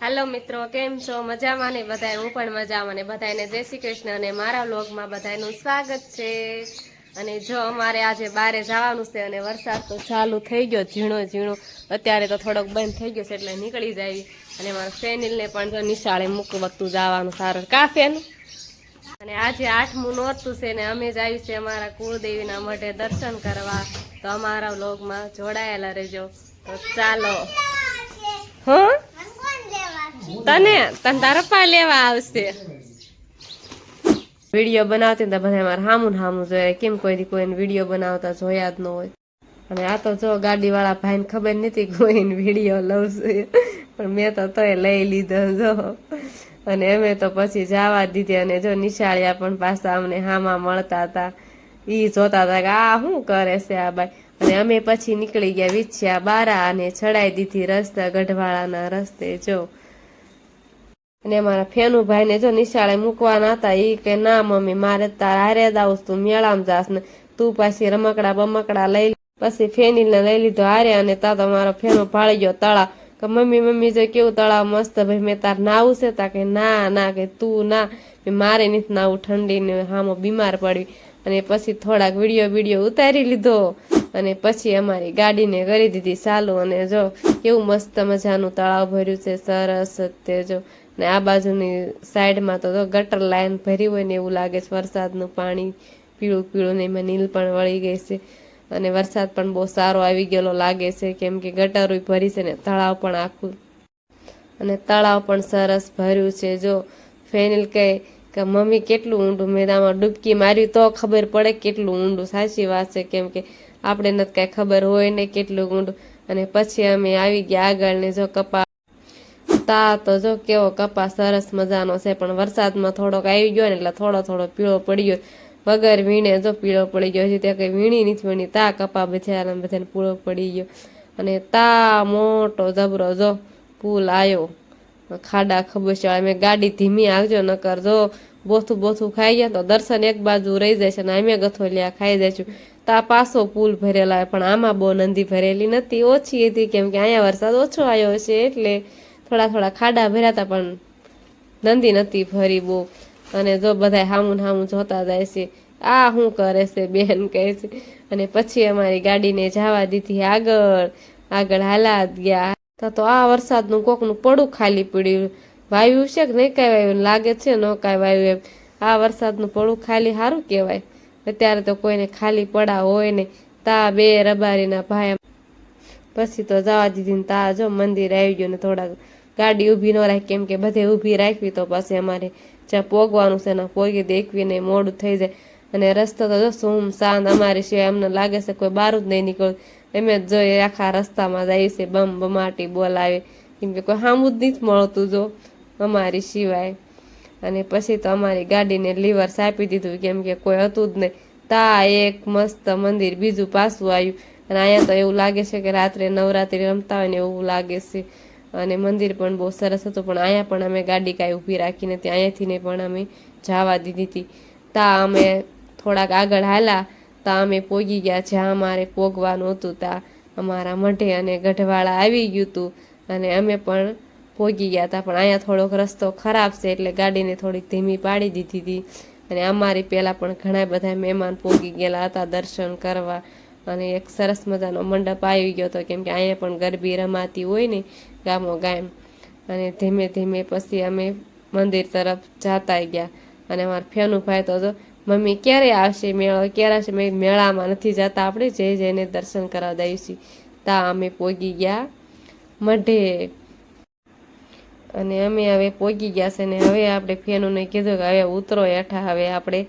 હાલો મિત્રો, કેમ છો? મજામાં ને બધાય? હું પણ મજામાં ને બધાને જય શ્રી કૃષ્ણ અને મારા વ્લોગમાં બધાનું સ્વાગત છે. અને જો અમારે આજે બારે જવાનું છે અને વરસાદ તો ચાલુ થઈ ગયો ઝીણો ઝીણો. અત્યારે તો થોડોક બંધ થઈ ગયો છે એટલે નીકળી જાય અને મારા ફેનિલને પણ જો નિશાળે મૂકવતું જવાનું સારું. કા ફેન અને આજે આઠમું નોરતું છે ને અમે જ આવી છે અમારા કુળદેવીના મઢે દર્શન કરવા. તો અમારા વ્લોગમાં જોડાયેલા રહેજો. તો ચાલો. હા? તને? તને તારા પા લેવા આવશે. વીડિયો બનાવતી તો બધા મારે હામું હામું જોઈએ કેમ કોઈ દી કોઈને વીડિયો બનાવતા જોયા જ ન હોય. અને આ તો જો ગાડી વાળા ભાઈને ખબર નથી કોઈને વીડિયો લઉં પણ મેં તો તોય લઈ લીધો જો. અને અમે તો પછી જવા દીધી અને જો નિશાળિયા પણ પાછા અમને હામાં મળતા હતા. ઈ જોતા હતા કે આ શું કરે છે આ બાઈ? અને અમે પછી નીકળી ગયા વિછ્યા બારા અને ચડાઈ દીધી રસ્તા ગઢવાળાના રસ્તે જો. અને મારા ફેનુભાઈ ને જો નિશાળે મૂકવાના હતા એ કે, ના મમ્મી, મારે તાર હારે જ તું મેળામાં જાસ ને તું પાછી રમકડા બમકડા લઈ પછી ફેનીલ ને લઈ લીધો હારે અને તા તો મારો ફેનો ભાળી ગયો તળાવ. કે મમ્મી મમ્મી, જો કેવું તળાવ મસ્ત ભાઈ, મેં તાર નાવું છે? તા કે, ના ના, કે તું ના. મારે નથી નાવું ઠંડી ને હામો બીમાર પડવી. અને પછી થોડાક વીડિયો વીડિયો ઉતારી લીધો. અને પછી અમારી ગાડીને કરી દીધી ચાલુ. અને જો કેવું મસ્ત મજાનું તળાવ ભર્યું છે, સરસ તે જો. ને આ બાજુની સાઈડમાં તો ગટર લાઈન ભરી હોય ને એવું લાગે છે વરસાદનું પાણી પીળું પીળું ને એમાં નીલ પણ વળી ગઈ છે. અને વરસાદ પણ બહુ સારો આવી ગયેલો લાગે છે, કેમ કે ગટરો ભરી છે ને તળાવ પણ આખું. અને તળાવ પણ સરસ ભર્યું છે. જો ફેનિલ કહે કે મમ્મી કેટલું ઊંડું મેદામાં ડૂબકી માર્યું તો ખબર પડે કેટલું ઊંડું. સાચી વાત છે, કેમ કે આપણે નથી કાંઈ ખબર હોય ને કેટલું ઊંડું. અને પછી અમે આવી ગયા આગળ ને જો કપા તા તો જો કેવો કપા સરસ મજાનો છે, પણ વરસાદમાં થોડોક આવી ગયો ને એટલે થોડો થોડો પીળો પડી ગયો વગર વીણે જો પીળો પડી ગયો છે ત્યાં કંઈ વીણી નથી વીણી. તા કપા બજારા બધાને પૂળો પડી ગયો. અને તા મોટો જબરો જો પુલ આવ્યો ખાડા ખબસ્યા અમે ગાડી ધીમી આવજો, નકર જો બોથું બોથું ખાઈ ગયા તો દર્શન એક બાજુ રહી જાય છે અને અમે ગથોલિયા ખાઈ જઈશું. તા પાછો પુલ ભરેલા પણ આમાં બહુ નંદી ભરેલી નથી. ઓછી હતી કેમ કે અહીંયા વરસાદ ઓછો આવ્યો છે એટલે થોડા થોડા ખાડા ભર્યા પણ નંદી નથી ભરી બહુ. અને જો બધા હામું હામું જોતા જાય છે, આ શું કરે છે બેન કહે છે. અને પછી અમારી ગાડીને જવા દીધી આગળ આગળ હાલાત ગયા. તો તો આ વરસાદનું કોકનું પડું ખાલી પડ્યું. વાયુ છે કે નહીં કાંઈ વાયુ? લાગે છે ન કાંઈ વાયુ એમ. આ વરસાદનું પડું ખાલી સારું કહેવાય. અત્યારે તો કોઈને ખાલી પડા હોય ને તા બે રબારીના ભાઈ પછી તો જવા દીધી ને તા જો મંદિર આવી ગયું ને થોડાક ગાડી ઊભી ન રાખી. કેમ કે બધે ઊભી રાખવી તો પછી અમારે જ્યાં પોગવાનું છે ને પોગી દેખવીને મોડું થઈ જાય. અને રસ્તો તો જો શું શાંત અમારી સિવાય અમને લાગે છે કોઈ બહાર જ નહીં નીકળ્યું એમ જ જોઈએ આખા રસ્તામાં જાય છે, બમ બમાટી બોલાવે. કેમ કે કોઈ સામું જ નહીં મળતું જો અમારી સિવાય. અને પછી તો અમારી ગાડીને લીવર સાપી દીધું, કેમ કે કોઈ હતું જ નહીં. તા એક મસ્ત મંદિર બીજું પાછું આવ્યું. અને અહીંયા તો એવું લાગે છે કે રાત્રે નવરાત્રિ રમતા હોય ને એવું લાગે છે. અને મંદિર પણ બહુ સરસ હતું. પણ અહીંયા પણ અમે ગાડી કાંઈ ઊભી રાખીને ત્યાં અહીંયાથી ને પણ અમે જવા દીધી હતી. તા અમે થોડાક આગળ હાલા તા અમે પોગી ગયા. જ્યાં અમારે પોગવાનું હતું ત્યાં અમારા મઢે અને ગઢવાળા આવી ગયું હતું અને અમે પણ પોગી ગયા હતા પણ અહીંયા થોડોક રસ્તો ખરાબ છે એટલે ગાડીને થોડીક ધીમી પાડી દીધી હતી. અને અમારી પહેલાં પણ ઘણા બધા મહેમાન પોગી ગયેલા હતા દર્શન કરવા. અને એક સરસ મજાનો મંડપ આવી ગયો હતો, કેમ કે અહીંયા પણ ગરબી રમાતી હોય ને ગામો ગામ. અને ધીમે ધીમે પછી અમે મંદિર તરફ જતા ગયા. અને અમારા ફેનુભાઈ તો હતો મમ્મી, ક્યારે આવશે મેળો? ક્યારે આવશે? મેં મેળામાં નથી જતા આપણે? જઈ જઈને દર્શન કરવા છીએ તા અમે પોગી ગયા મઢે. અને અમે હવે પોગી ગયા છે ને હવે આપણે ફેનુને કીધું કે હવે ઉતરો હેઠા, હવે આપણે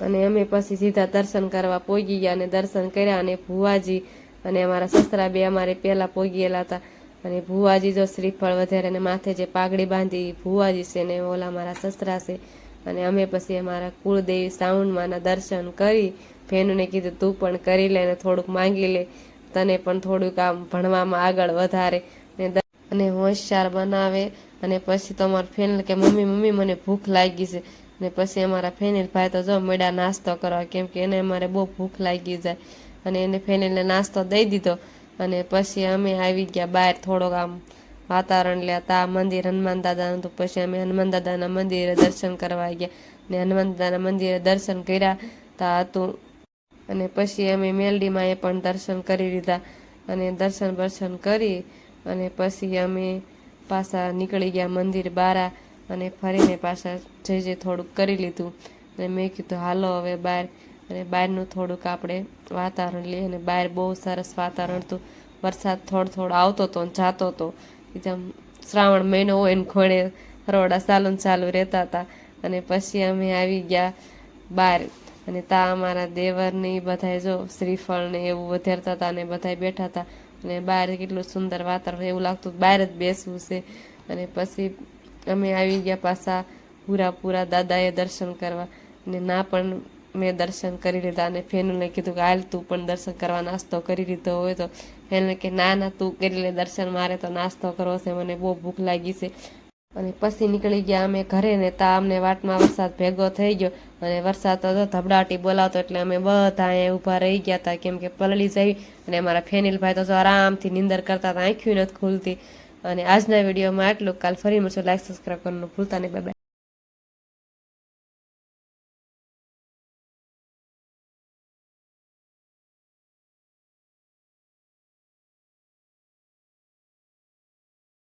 અને અમે પછી સીધા દર્શન કરવા પોગી ગયા અને દર્શન કર્યા અને ભુવાજી અને અમારા સસરા બે અમારે પહેલાં પોગીયેલા હતા. અને ભુવાજી જો શ્રીફળ વધારે અને માથે જે પાઘડી બાંધી ભુવાજી છે ને ઓલા મારા સસરા છે. અને અમે પછી અમારા કુળદેવી સાઉન્ડમાંના દર્શન કરી ફેનુને કીધું, તું પણ કરી લે ને થોડુંક માંગી લે. તને પણ થોડુંક આમ ભણવામાં આગળ વધારે. ને અને હોશિયાર બનાવે. અને પછી તો ફેનિલ કે, મમ્મી મમ્મી, મને ભૂખ લાગી છે. ને પછી અમારા ફેનિલ ભાઈ તો જો મેળા નાસ્તો કરવા, કેમ કે એને અમારે બહુ ભૂખ લાગી જાય. અને એને ફેનિલને નાસ્તો દઈ દીધો. અને પછી અમે આવી ગયા બહાર થોડોક આમ વાતાવરણ લ્યા તા, મંદિર હનુમાન દાદાનું હતું. પછી અમે હનુમાન દાદાના મંદિરે દર્શન કરવા ગયા. ને હનુમાન દાદાના મંદિરે દર્શન કર્યા તા હતું. અને પછી અમે મેલડીમાં એ પણ દર્શન કરી લીધા. અને દર્શન બર્શન કરી અને પછી અમે પાછા નીકળી ગયા મંદિર બારા. અને ફરીને પાછા જે જે થોડુંક કરી લીધું. અને મેં કીધું, હાલો હવે બહાર અને બહારનું થોડુંક આપણે વાતાવરણ લઈએ. અને બહાર બહુ સરસ વાતાવરણ હતું. વરસાદ થોડો થોડો આવતો હતો ને જાતો હતો. એકદમ શ્રાવણ મહિનો હોય ને ખોળે હરોડા ચાલુ ચાલુ રહેતા હતા. અને પછી અમે આવી ગયા બહાર અને તા અમારા દેવરને બધાય જો શ્રીફળ ને એવું વધારતા હતા અને બધાય બેઠા હતા. અને બહાર કેટલું સુંદર વાતાવરણ એવું લાગતું બહાર જ બેસવું છે. અને પછી અમે આવી ગયા પાછા પૂરા પૂરા દાદાએ દર્શન કરવા. અને ના પણ મેં દર્શન કરી લીધા અને ફેનુને કીધું કે હાલ તું પણ દર્શન કરવા નાસ્તો કરી લીધો હોય તો ફેનુને કે ના ના, તું કરી લે દર્શન મારે તો નાસ્તો કરવો છે, મને બહુ ભૂખ લાગી છે. અને પછી નીકળી ગયા અમે ઘરે ને તા અમને વાટમાં વરસાદ ભેગો થઈ ગયો અને વરસાદ તો ધબડાટી બોલાવતો એટલે અમે બધા અહીંયા ઊભા રહી ગયા હતા કેમ કે પલળી જઈ અને અમારા ફેનિલભાઈ તો આરામથી નીંદર કરતા હતા આંખ્યું નથી ખુલતી. અને આજના વિડીયોમાં આટલું. કાલ ફરી મળશું. લાઈક સબસ્ક્રાઈબ કરવાનું ભૂલતા નહીં. બાય